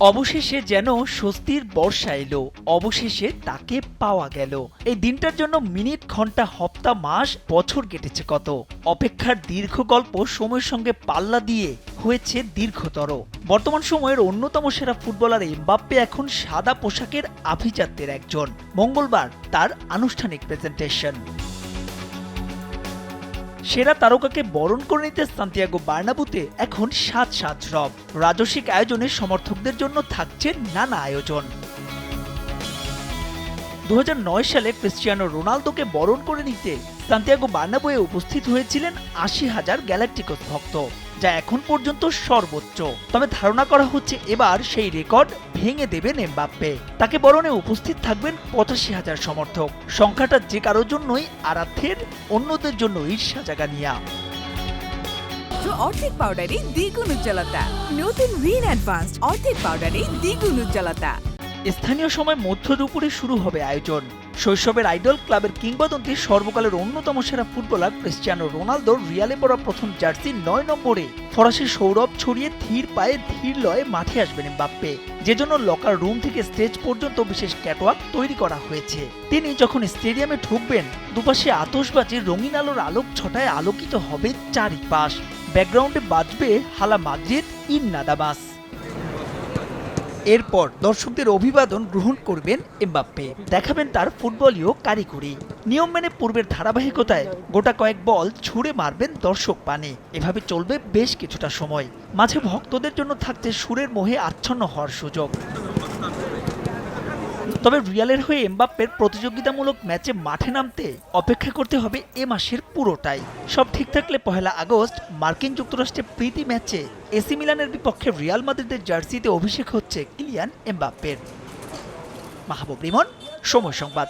অবশেষে যেন স্বস্তির বর্ষা এলো। অবশেষে তাকে পাওয়া গেল। এই দিনটার জন্য মিনিট, ঘণ্টা, হপ্তা, মাস, বছর কেটেছে কত। অপেক্ষার দীর্ঘ গল্প সময়ের সঙ্গে পাল্লা দিয়ে হয়েছে দীর্ঘতর। বর্তমান সময়ের অন্যতম সেরা ফুটবলার এমবাপ্পে এখন সাদা পোশাকের আভিজাত্যের একজন। মঙ্গলবার তার আনুষ্ঠানিক প্রেজেন্টেশন সেরা তারকাকে বরণ করে নিতে সান্তিয়াগো বার্নাবুতে এখন সাত সাত রব। রাজস্বিক আয়োজনে সমর্থকদের জন্য থাকছে নানা আয়োজন। দু হাজার নয় সালে ক্রিস্টিয়ানো রোনালদোকে বরণ করে নিতে সান্তিয়াগো বার্নাবুয়ে উপস্থিত হয়েছিলেন আশি হাজার গ্যালাকটিকোস ভক্ত, যা এখন পর্যন্ত সর্বোচ্চ। তবে ধারণা করা হচ্ছে এবার সেই রেকর্ড ভেঙে দেবেন এমবাপ্পে। তাকে বরণে উপস্থিত থাকবেন পঁচাশি হাজার সমর্থক। সংখ্যাটা যে কারোর জন্যই আরাধ্যের, অন্যদের জন্য ঈর্ষা জাগানিয়া। মাত্র অর্ধেক পাউডারে দ্বিগুণ উজ্জ্বলতা। নতুন রিন অ্যাডভান্সড অর্ধেক পাউডারে দ্বিগুণ উজ্জ্বলতা। স্থানীয় সময় মধ্য দুপুরে শুরু হবে আয়োজন। শৈশবের আইডল ক্লাবের কিংবদন্তি সর্বকালের অন্যতম সেরা ফুটবলার ক্রিস্টিয়ানো রোনালদোর রিয়ালে পড়া প্রথম জার্সি নয় নম্বরে। ফরাসি সৌরভ ছড়িয়ে ধীর পায়ে ধীর লয়ে মাঠে আসবেন বাপ্পে যে জন্য লকার রুম থেকে স্টেজ পর্যন্ত বিশেষ ক্যাটওয়াক তৈরি করা হয়েছে। তিনি যখন স্টেডিয়ামে ঢুকবেন, দুপাশে আতশবাজি রঙিন আলোর আলোক ছটায় আলোকিত হবে চারিপাশ। ব্যাকগ্রাউন্ডে বাজবে হালা মাদ্রিদ ইন্নাদাবাস এরপর দর্শকদের অভিবাদন গ্রহণ করবেন এমবাপ্পে। দেখাবেন তার ফুটবলীয় কারিগরি। নিয়ম মেনে পূর্বের ধারাবাহিকতায় গোটা কয়েক বল ছুঁড়ে মারবেন দর্শক পানে। এভাবে চলবে বেশ কিছুটা সময়। মাঝে ভক্তদের জন্য থাকছে সুরের মোহে আচ্ছন্ন হওয়ার সুযোগ। তবে রিয়ালের হয়ে এমবাপ্পের প্রতিযোগিতামূলক ম্যাচে মাঠে নামতে অপেক্ষা করতে হবে এ মাসের পুরোটাই। সব ঠিক থাকলে পহেলা আগস্ট মার্কিন যুক্তরাষ্ট্রে প্রীতি ম্যাচে এসি মিলানের বিপক্ষে রিয়াল মাদ্রিদের জার্সিতে অভিষেক হচ্ছে কিলিয়ান এমবাপ্পের। মাহবুব রিমন, সময় সংবাদ।